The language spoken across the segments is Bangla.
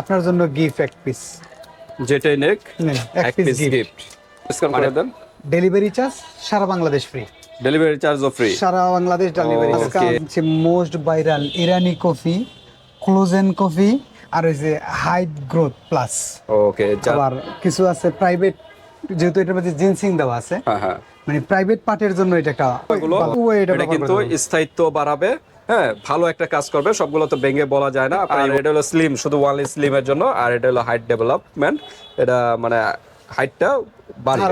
আপনার জন্য গিফট এক পিস যেটাই নেক এক পিস গিফট ডিসকাউন্ট করে দেন। ডেলিভারি চার্জ সারা বাংলাদেশ ফ্রি ডেলিভারি চার্জও ফ্রি সারা বাংলাদেশ ডেলিভারি. আজকে মোস্ট ভাইরাল ইরানি কফি ক্লোজেন কফি আর ওই যে হাইট গ্রোথ প্লাস ওকে আবার কিছু আছে প্রাইভেট যেহেতু এটার মধ্যে জিনসিং দেওয়া আছে। হ্যাঁ হ্যাঁ। মানে প্রাইভেট পার্টের জন্য এটা একটা এটা কিন্তু স্থায়িত্ব বাড়াবে। হ্যাঁ ভালো একটা কাজ করবে। সবগুলো তো ভেঙে বলা যায় না। আর এটা হলো স্লিম শুধু ওয়ানলি স্লিমের জন্য আর এটা হলো হাইট ডেভেলপমেন্ট এটা মানে হাইটটা বাড়বে।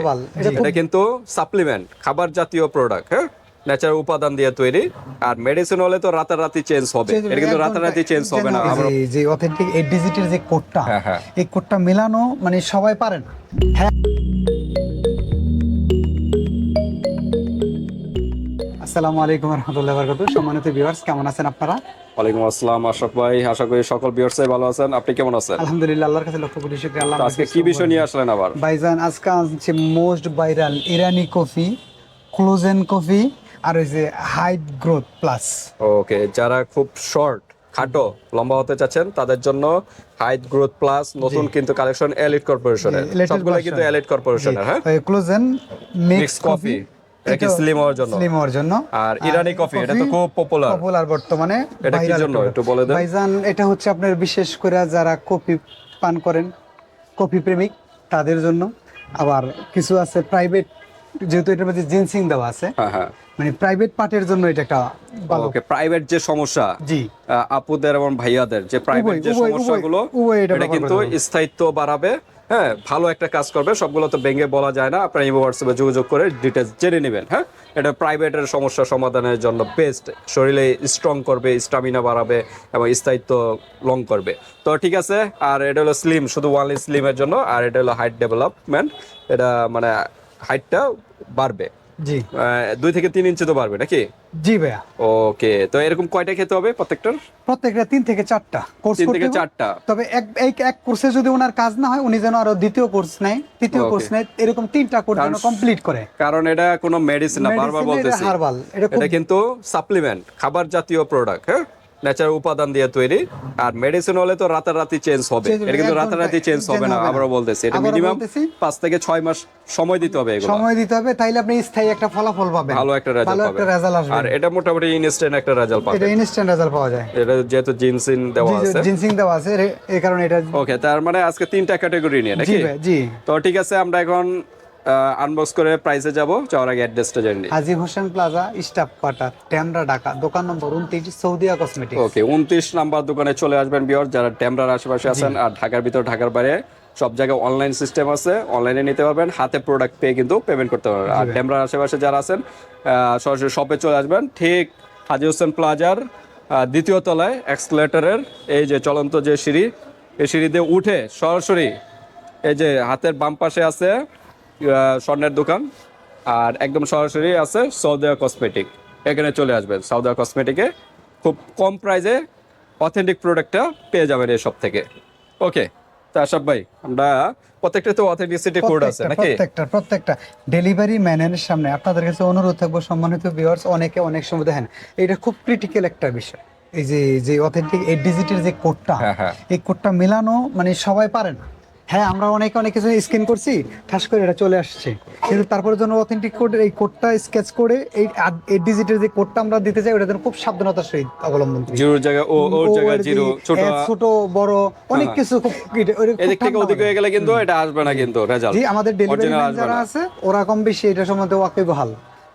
এটা কিন্তু সাপ্লিমেন্ট খাবার জাতীয় প্রোডাক্ট হ্যাঁ? ন্যাচারাল উপাদান দিয়ে তৈরি। আর মেডিসিন হলে তো রাতারাতি চেঞ্জ হবে। এটা কিন্তু রাতারাতি চেঞ্জ হবে না। যে- অথেন্টিক এই ডিজিটের যে কোডটা হ্যাঁ, হ্যাঁ। এই কোডটা মেলানো মানে সবাই পারে না। হ্যাঁ। আসসালামু আলাইকুম রহমতুল্লাহ বরকাত সম্মানিত ভিউয়ার্স কেমন আছেন আপনারা? ওয়ালাইকুম আসসালাম আশরাফ ভাই। আশা করি সকল ভিউয়ার্সই ভালো আছেন। আপনি কেমন আছেন? আলহামদুলিল্লাহ আল্লাহর কাছে লক্ষ কোটি শুকরিয়া আল্লাহ আজকে কি বিষয় নিয়ে আসলেন আবার? ভাইজান আজকে আছে মোস্ট ভাইরাল ইরানি কফি ক্লোজেন কফি আর ওই যে হাইট গ্রোথ প্লাস ওকে যারা খুব শর্ট খাটো লম্বা হতে চাচ্ছেন তাদের জন্য হাইট গ্রোথ প্লাস নতুন কিন্তু কালেকশন এলিট কর্পোরেশনের সবগুলো কিন্তু এলিট কর্পোরেশনের হ্যাঁ? ক্লোজেন মিক্স কফি এটা স্লিম হওয়ার জন্য? স্লিম হওয়ার জন্য। আর ইরানি কফি এটা তো খুব পপুলার পপুলার বর্তমানে এটা কি জন্য? একটু বলে দেন। ভাইজান এটা হচ্ছে আপনার বিশেষ করে যারা কফি পান করেন কফি প্রেমিক তাদের জন্য। আবার কিছু আছে প্রাইভেট যেহেতু এটার মধ্যে জিনসিং দেওয়া আছে হ্যাঁ হ্যাঁ। মানে প্রাইভেট পার্টের জন্য এটা একটা ভালো। ওকে প্রাইভেট যে সমস্যা জি। আপুদের এবং ভাইয়াদের যে প্রাইভেট যে সমস্যাগুলো এটা কিন্তু স্থায়িত্ব বাড়াবে। হ্যাঁ ভালো একটা কাজ করবে সবগুলো তো ভেঙে বলা যায় না। আপনার ইমো হোয়াটসঅ্যাপে যোগাযোগ করে ডিটেলস জেনে নেবেন হ্যাঁ? এটা প্রাইভেটের সমস্যা সমাধানের জন্য বেস্ট শরীরে স্ট্রং করবে স্টামিনা বাড়াবে এবং স্থায়িত্ব লং করবে। তো ঠিক আছে, আর এটা হলো স্লিম শুধু ওয়ানলি স্লিমের জন্য, আর এটা হলো হাইট ডেভেলপমেন্ট এটা মানে হাইটটা বাড়বে। জি। দুই থেকে তিন ইঞ্চি তো বাড়বে নাকি? জি ভাইয়া। ওকে তো এরকম কয়টা খেতে হবে প্রত্যেকটার? প্রত্যেকটা তিন থেকে চারটা কোর্স তিন থেকে চারটা। তবে এক এক এক কোর্সে যদি ওনার কাজ না হয় উনি যেন আরও দ্বিতীয় কোর্স নেয় তৃতীয় কোর্স নেয় এরকম তিনটা কোর্স যেন কমপ্লিট করে। কারণ এটা কোনো মেডিসিন না বারবার বলতেছি। এটা কিন্তু সাপ্লিমেন্ট খাবার জাতীয় প্রোডাক্ট হ্যাঁ? ন্যাচারাল উপাদান দিয়ে তৈরি আর মেডিসিন হলে তো রাতারাতি চেঞ্জ হবে। এটা কিন্তু রাতারাতি চেঞ্জ হবে না। আবারও বলতেছি। এটা মিনিমাম। পাঁচ থেকে ছয় মাস সময় দিতে হবে এগুলো। সময় দিতে হবে তাইলে আপনি স্থায়ী একটা ফলাফল পাবেন। ভালো একটা রেজাল্ট ভালো একটা রেজাল্ট আসবে। আর এটা মোটামুটি ইনস্ট্যান্ট একটা রেজাল্ট পাবে এটা ইনস্ট্যান্ট রেজাল্ট পাওয়া যায়। এটা যেহেতু জিনসিন দেওয়া আছে। জিনসিং দেওয়া আছে এই কারণে এটা ওকে তার মানে আজকে তিনটা ক্যাটাগরি নিয়ে নাকি? জি। তো ঠিক আছে আমরা এখন আনবক্স করে প্রাইসে যাব। যাওয়ার আগে অ্যাড্রেসটা জেনে Haji Hossain plaza staff quarter ট্যামরা Dhaka দোকান নম্বর উনত্রিশ সৌদিয়া কসমেটিক ওকে উনত্রিশ নাম্বার দোকানে চলে আসবেন বিয়র যারা ট্যামরার আশেপাশে আছেন আর ঢাকার ভিতর ঢাকার বাইরে সব জায়গায় অনলাইন সিস্টেম আছে অনলাইনে নিতে পারবেন হাতে প্রোডাক্ট পেয়ে কিন্তু পেমেন্ট করতে পারবেন। আর ট্যামরার আশেপাশে যারা আছেন সরাসরি শপে চলে আসবেন ঠিক হাজি হোসেন প্লাজার দ্বিতীয় তলায় এক্সলেটারের এই যে চলন্ত যে সিঁড়ি এই সিঁড়ি দিয়ে উঠে সরাসরি এই যে হাতের বাম পাশে আছে স্বর্ণের দোকান। আর একদম সরাসরি আছে সৌদিয়া কসমেটিক এখানে চলে আসবেন। সৌদিয়া কসমেটিকে খুব কম প্রাইসে অথেন্টিক প্রোডাক্টটা পেয়ে যাবেন এই সব থেকে। ওকে তা আশাফ ভাই আমরা প্রত্যেকটা তো অথেন্টিসিটি কোড আছে নাকি? প্রত্যেকটা প্রত্যেকটা। ডেলিভারি ম্যানের সামনে আপনাদের কাছে অনুরোধ থাকব সম্মানিত ভিউয়ার্স অনেকে অনেক সময় দেখেন এটা খুব ক্রিটিক্যাল একটা বিষয়। এই যে যে অথেন্টিক এই ডিজিটের যে কোডটা হ্যাঁ, হ্যাঁ। এই কোডটা মেলানো মানে সবাই পারে না। হ্যাঁ আমরা অনেকে অনেক কিছু স্ক্যান করছি ঠাস করে এটা চলে আসছে। কিন্তু তারপরে জন্য অথেন্টিক কোড এই কোডটা স্কেচ করে এই আদ- এই ডিজিটের যে কোডটা আমরা দিতে চাই ওটা যেন খুব সাবধানতার সহিত অবলম্বন করি। জিরোর জায়গায় ও ওর কি, জিরো ছোট ছোট বড় অনেক হ্যাঁ। কিছু খুব এদিক থেকে ওদিক হয়ে গেলে কিন্তু এটা আসবে না কিন্তু রেজাল্ট জি আমাদের ডেলিভারি যারা আছে ওরা কম বেশি এটা সম্বন্ধে ওয়াকিবহাল।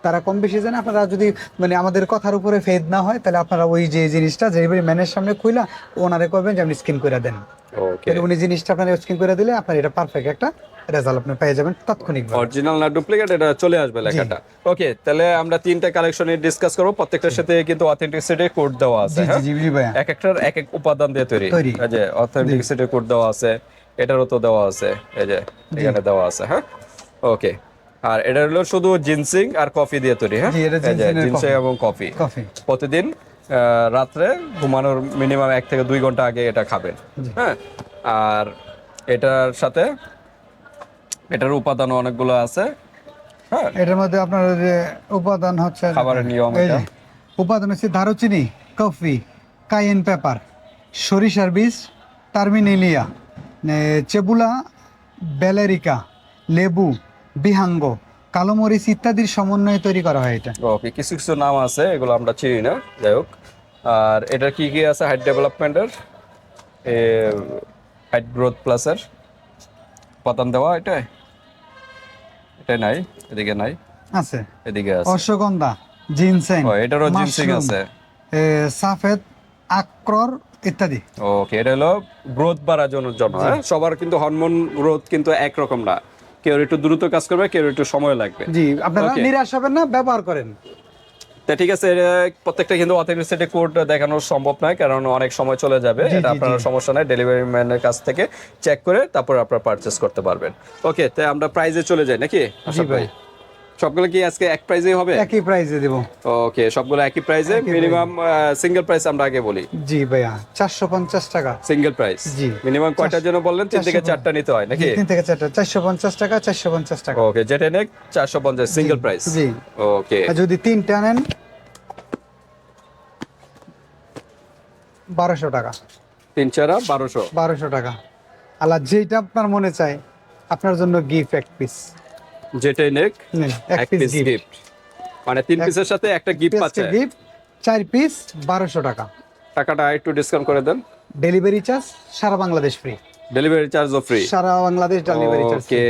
তারা কম বেশি জানে আপনারা যদি মানে আমাদের কথার উপরে ফেদ না হয় তাহলে আপনারা ওই যে জিনিসটা ডেলিভারি ম্যানের সামনে খুইলা ওনারে করবেন যে আপনি স্ক্রিন করে দেন। উনি জিনিসটা আপনার স্ক্রিন করে দিলে আপনার এটা পারফেক্ট একটা রেজাল্ট আপনি পেয়ে যাবেন তাৎক্ষণিক অরিজিনাল না ডুপ্লিকেট এটা চলে আসবে লেখাটা। ওকে তাহলে আমরা তিনটা কালেকশনে ডিসকাস করব। প্রত্যেকটার সাথে কিন্তু অথেন্টিসিটি কোড দেওয়া আছে হ্যাঁ? এক একটার এক এক উপাদান দিয়ে তৈরি। যে অথেন্টিসিটি কোড দেওয়া আছে এটারও তো দেওয়া আছে এই যে এখানে দেওয়া আছে হ্যাঁ? ওকে আর এটা হলো শুধু জিনসিং আর কফি দিয়ে তৈরি হ্যাঁ? জিনসিং এবং কফি। কফি। প্রতিদিন রাত্রে ঘুমানোর মিনিমাম এক থেকে দুই ঘণ্টা আগে এটা খাবেন হ্যাঁ? আর এটার সাথে এটার উপাদান অনেকগুলো আছে হ্যাঁ? এটার মধ্যে আপনার যে উপাদান হচ্ছে খাবারের নিয়ম এটা। উপাদান হচ্ছে দারুচিনি কফি কায়েন পেপার সরিষার বীজ টার্মিনেলিয়া চেবুলা বেলেরিকা লেবু বিহাঙ্গ কালোমরিচ ইত্যাদির সমন্বয়ে তৈরি করা হয় এটা। ওকে কিছু কিছু নাম আছে এগুলো আমরা চিনি না যাই হোক। আর এটা কি কি আছে? হাইট ডেভেলপমেন্টের হাইট গ্রোথ প্লাসের পতান দেওয়া এটাই? এটাই নাই এদিকে নাই। আছে। এদিকে আছে। অশ্বগন্ধা জিনসেং ও এটারও জিনসিং আছে। সাফেদ আক্রর ইত্যাদি। ওকে এটা হলো গ্রোথ বাড়ার জন্য জন্য হ্যাঁ? সবার কিন্তু হরমোন গ্রোথ কিন্তু একরকম না। কেউ একটু দ্রুত কাজ করবে কেউ একটু সময় লাগবে। জি আপনারা. নিরাশ হবেন না ব্যবহার করেন। তা ঠিক আছে প্রত্যেকটা কিন্তু অথেন্টিসিটি কোড দেখানো সম্ভব নয় কারণ অনেক সময় চলে যাবে এটা আপনার সমস্যা নাই ডেলিভারি ম্যানের কাছ থেকে চেক করে তারপর আপনারা পারচেস করতে পারবেন। ওকে তাই আমরা প্রাইজে চলে যাই নাকি? আশা ভাই। সবগুলো কি আজকে এক প্রাইজেই হবে? একই প্রাইসে দেব। ওকে সবগুলো একই প্রাইজে মিনিমাম সিঙ্গেল প্রাইস আমরা আগে বলি। জি ভাইয়া চারশো পঞ্চাশ টাকা। সিঙ্গেল প্রাইস জি। মিনিমাম কয়টার জন্য বললেন? তিন থেকে চারটা নিতে হয় নাকি? তিন থেকে চারটা। চারশো পঞ্চাশ টাকা চারশো পঞ্চাশ টাকা। ওকে যেটা নেক চারশো পঞ্চাশ সিঙ্গেল প্রাইস জি। ওকে যদি তিনটা নেন বারোশো টাকা। তিন চারা বারোশো। বারোশো টাকা। আল্লাহ যেটা আপনার মনে চায় আপনার জন্য গিফট এক পিস যেটাই নেক এক পিস গিফট মানে তিন পিসের সাথে একটা গিফট পাচ্ছে গিফট চার পিস বারোশো টাকা। টাকাটা একটু ডিসকাউন্ট করে দেন। ডেলিভারি চার্জ সারা বাংলাদেশ ফ্রি ডেলিভারি চার্জও ফ্রি সারা বাংলাদেশ ডেলিভারি চার্জ ওকে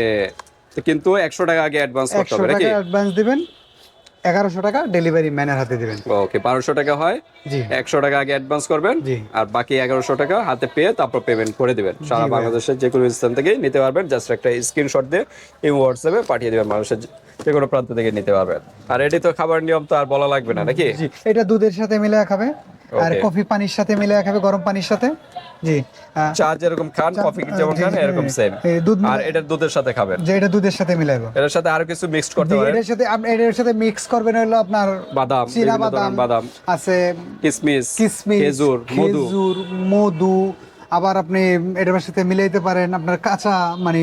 কিন্তু একশো টাকা আগে অ্যাডভান্স করতে হবে নাকি? টাকা অ্যাডভান্স দিবেন। এগারোশো টাকা ডেলিভারি ম্যানের হাতে দিবেন। ওকে বারোশো টাকা হয়। জি। একশো টাকা আগে অ্যাডভান্স করবেন। জি। আর বাকি এগারোশো টাকা হাতে পেয়ে তারপর পেমেন্ট করে দিবেন। সারা। বাংলাদেশের যে কোনো স্থান থেকে নিতে পারবেন। জাস্ট একটা স্ক্রিনশট দিয়ে এই হোয়াটসঅ্যাপে পাঠিয়ে দেবেন। মানুষের যে- কোনো প্রান্ত থেকে নিতে পারবেন। আর এটি তো খাবার নিয়ম তো আর বলা লাগবে না নাকি? জি এটা দুধের সাথে মিলে খাবে। আর কফি পানির সাথে মিলে খাবে গরম পানির সাথে? জি। চা যেরকম খান কফি যেমন খান এরকম। সেম দুধ আর এটা দুধের সাথে খাবেন। যে এটা দুধের সাথে মিলাইবো। এটার সাথে আরও কিছু মিক্স করতে পারেন। এটার সাথে আপনি এটার সাথে মিক্স করবেন হলো আপনার বাদাম চিরা বাদাম বাদাম। আছে কিসমিস কিসমিস খেজুর মধু। খেজুর মধু আবার আপনি এটার সাথে মিলাইতে পারেন আপনার কাঁচা মানে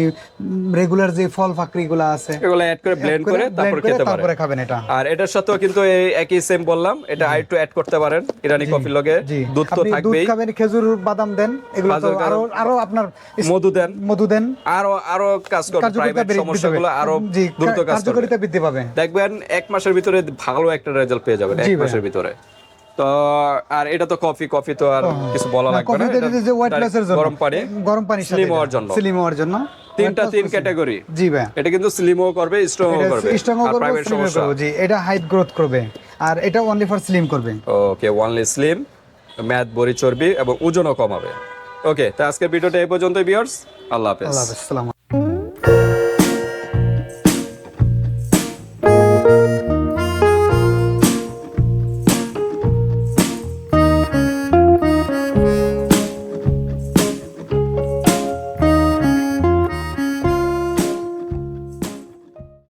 রেগুলার যে ফল ফাকরি গুলা আছে এগুলো অ্যাড করে ব্লেন্ড করে তারপর খেতে পারেন। তারপরে খাবেন এটা। আর এটার সাথেও কিন্তু এই একই সেম বললাম এটা আর একটু অ্যাড করতে পারেন ইরানি কফির লগে। দুধ তো আপনি দুধ থাকবেই। খাবেন খেজুর বাদাম দেন এগুলো তো আরও আরও আপনার মধু দেন। মধু দেন। আরও আরও কাজ করবে প্রাইভেট সমস্যাগুলো আরও দ্রুত কাজ করবে। কার্যকারিতা বৃদ্ধি পাবে। দেখবেন এক মাসের ভিতরে ভালো একটা রেজাল্ট পেয়ে যাবেন এক মাসের ভিতরে। তো আর এটা তো কফি কফি তো আর কিছু বলা লাগবে না এটা যে জন্য। গরম পানি গরম পানি স্লিম হওয়ার জন্য। স্লিম হওয়ার জন্য। তিনটা তিন ক্যাটাগরি জি ভাই। এটা কিন্তু স্লিমও করবে স্ট্রংও করবে। করবে প্রাইভেট সমস্যা। জি। এটা হাইট গ্রোথ করবে। আর এটা অনলি ফর স্লিম করবে। ওকে ওয়ানলি স্লিম ম্যাথ বড়ি চর্বি এবং ওজনও কমাবে। ওকে তো আজকের ভিডিওটা এই পর্যন্ত বিয়ার্স আল্লাহ হাফেজ। আল্লাহ হাফেজ